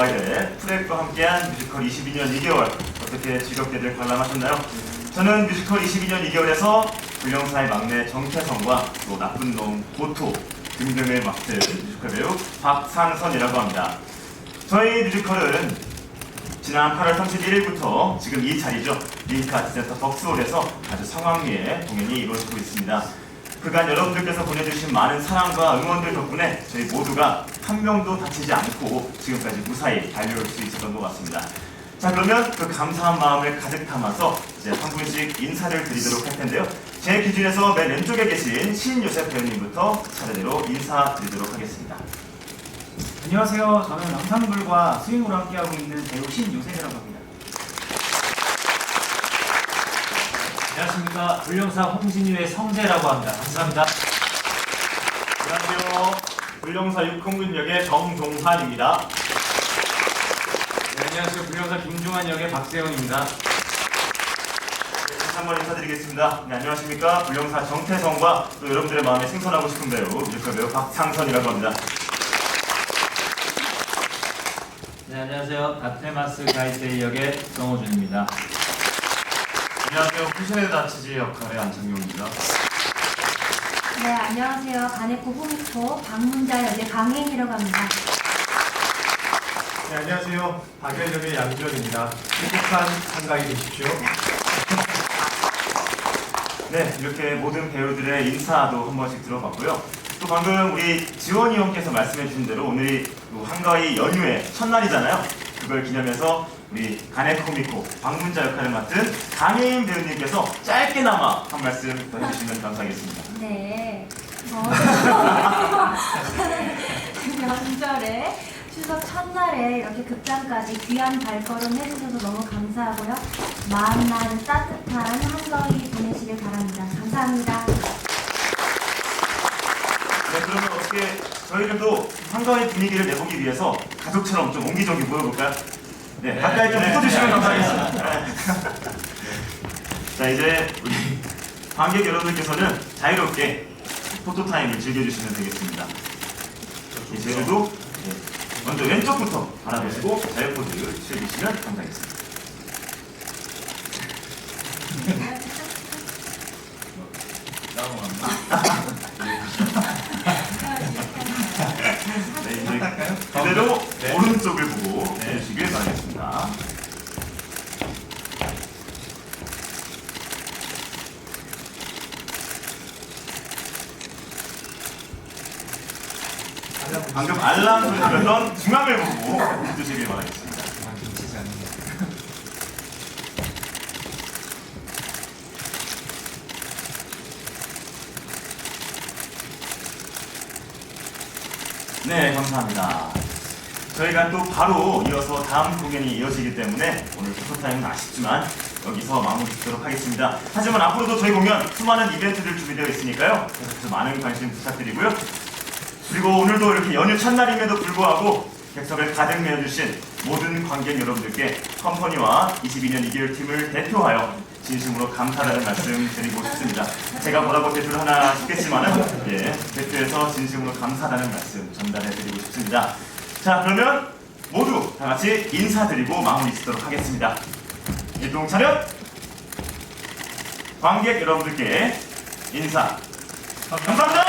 아이들의 프로젝트와 함께한 뮤지컬 22년 2개월 어떻게 즐겁게들 관람하셨나요? 저는 뮤지컬 22년 2개월에서 불령사의 막내 정태성과 또 나쁜 놈 고토 등등을 맡은 뮤지컬 배우 박상선이라고 합니다. 저희 뮤지컬은 지난 8월 31일부터 지금 이 자리죠. 링크 아트센터 덕스홀에서 아주 성황리에 공연이 이루어지고 있습니다. 그간 여러분들께서 보내주신 많은 사랑과 응원들 덕분에 저희 모두가 한 명도 다치지 않고 지금까지 무사히 달려올 수 있었던 것 같습니다. 자 그러면 그 감사한 마음을 가득 담아서 이제 한 분씩 인사를 드리도록 할 텐데요. 제 기준에서 맨 왼쪽에 계신 신요셉 배우님부터 차례대로 인사드리도록 하겠습니다. 안녕하세요. 저는 랑상불과 스윙으로 함께하고 있는 배우 신요셉이라고 합니다. 안녕하십니까 불령사 홍진유의 성재라고 합니다. 감사합니다. 안녕하세요. 불령사 육홍군 역의 정동환입니다. 네, 안녕하세요 불령사 김중환 역의 박세훈입니다. 네, 다시 한번 인사드리겠습니다. 네, 안녕하십니까. 불령사 정태성과 또 여러분들의 마음에 생선하고 싶은 배우, 뮤지컬 배우 박창선이라고 합니다. 네 안녕하세요 다테마스 가이드의 역의 정호준입니다. 안녕하세요. 쿠션의 다치지 역할의 안창용입니다. 네, 안녕하세요. 가네코 후미코 방문자 역의 강혜인이라고 합니다. 네, 안녕하세요. 박열역의 양지원입니다. 행복한 한가위 되십시오. 네, 이렇게 모든 배우들의 인사도 한 번씩 들어봤고요. 또 방금 우리 지원이 형께서 말씀해 주신 대로 오늘이 또 한가위 연휴의 첫날이잖아요. 그걸 기념해서 우리 가네 코미코 방문자 역할을 맡은 강혜인 배우님께서 짧게나마 한 말씀 더 해주시면 감사하겠습니다. 네. 어, 명절에 추석 첫날에 이렇게 극장까지 귀한 발걸음 해주셔서 너무 감사하고요. 마음만 따뜻한 한가위 보내시길 바랍니다. 감사합니다. 네, 그러면 어떻게 저희들도 한가위 분위기를 내보기 위해서 가족처럼 좀 옹기종기 모여볼까요? 네, 가까이 좀 네, 붙어주시면 네, 감사하겠습니다. 네. 자, 이제 우리 관객 여러분들께서는 자유롭게 포토타임을 즐겨주시면 되겠습니다. 네, 저희들도 네, 먼저 왼쪽부터 바라보시고 자유포즈를 취해주시면 감사하겠습니다. 네, 이제 그대로 네. 오른쪽을 보고 네. 해주시길 바라겠습니다. 방금 알람 소리 들었던 중앙을 보고 해주시길 바라겠습니다. 네, 감사합니다. 저희가 또 바로 이어서 다음 공연이 이어지기 때문에 오늘 포토타임은 아쉽지만 여기서 마무리 짓도록 하겠습니다. 하지만 앞으로도 저희 공연 수많은 이벤트들 준비되어 있으니까요. 계속해서 많은 관심 부탁드리고요. 그리고 오늘도 이렇게 연휴 첫날임에도 불구하고 객석을 가득 메워주신 모든 관객 여러분들께 컴퍼니와 22년 2개월 팀을 대표하여 진심으로 감사하다는 말씀 드리고 싶습니다. 제가 뭐라고 대표를 하나 싶겠지만은 예, 대표해서 진심으로 감사하다는 말씀 전달해 드리고 싶습니다. 자 그러면 모두 다 같이 인사드리고 마무리 짓도록 하겠습니다. 일동 차렷 관객 여러분들께 인사 감사합니다.